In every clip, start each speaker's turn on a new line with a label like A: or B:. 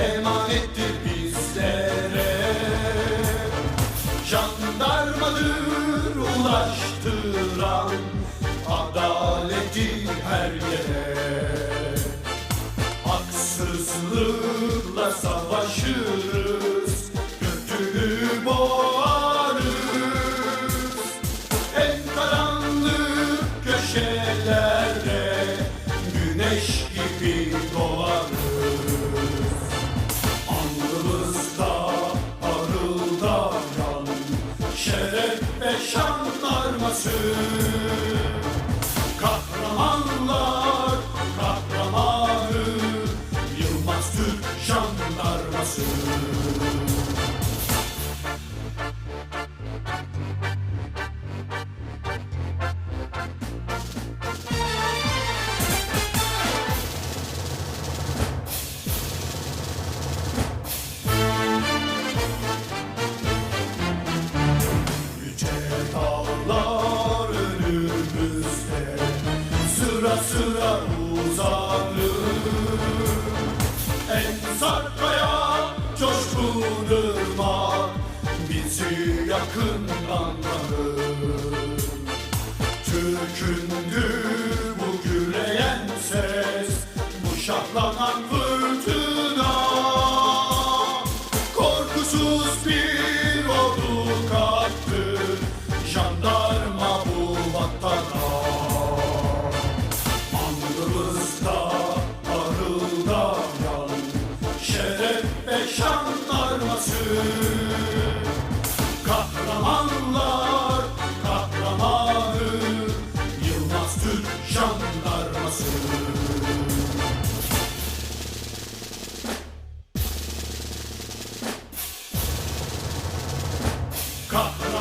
A: emanettir bizlere. Jandarmadır ulaştıran adaleti her yere. Kahramanı Yılmaz Türk jandarması yakından bu gürleyen ses. Bu şahlanan fırtına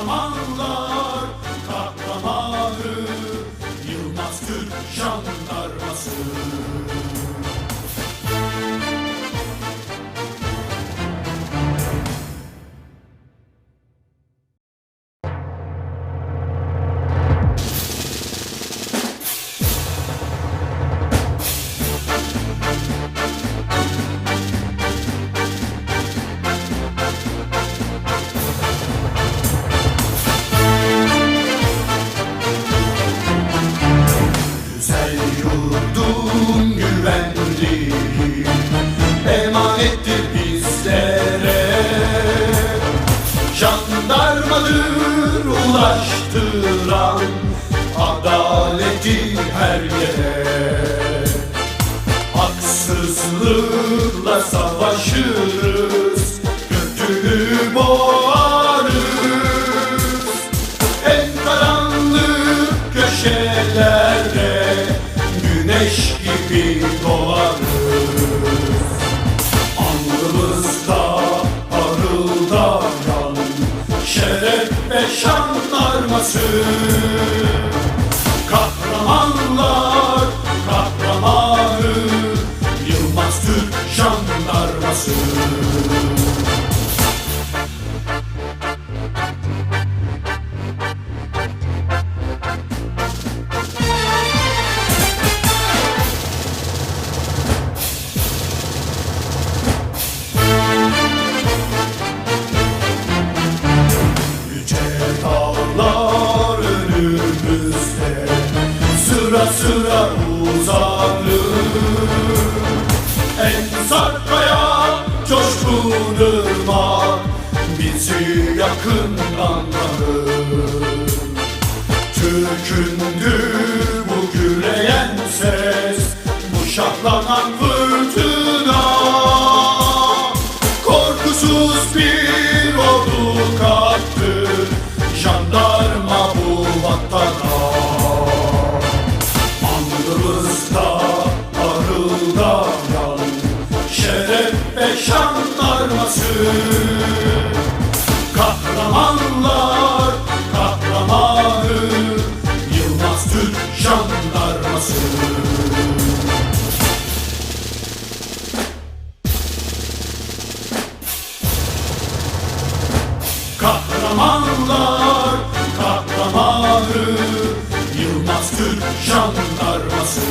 A: Kahramanlar emanettir bizlere? Jandarmadır ulaştıran adaleti her yere. Haksızlıkla savaşırız, kötülüğü boğarız. En karanlık köşelerde güneş gibi doğarız Alnımızda parıldayan şeref ve şanlarması Kahramanlar tanır Türkündü bu gürleyen ses Bu şahlanan fırtına Korkusuz bir ordu kalktı Jandarma bu vatana. Alnımızda parıldayan Şeref ve şanlarması Kahramanlar kahramanı Yılmaz Türk jandarması. Kahramanlar kahramanı Yılmaz Türk jandarması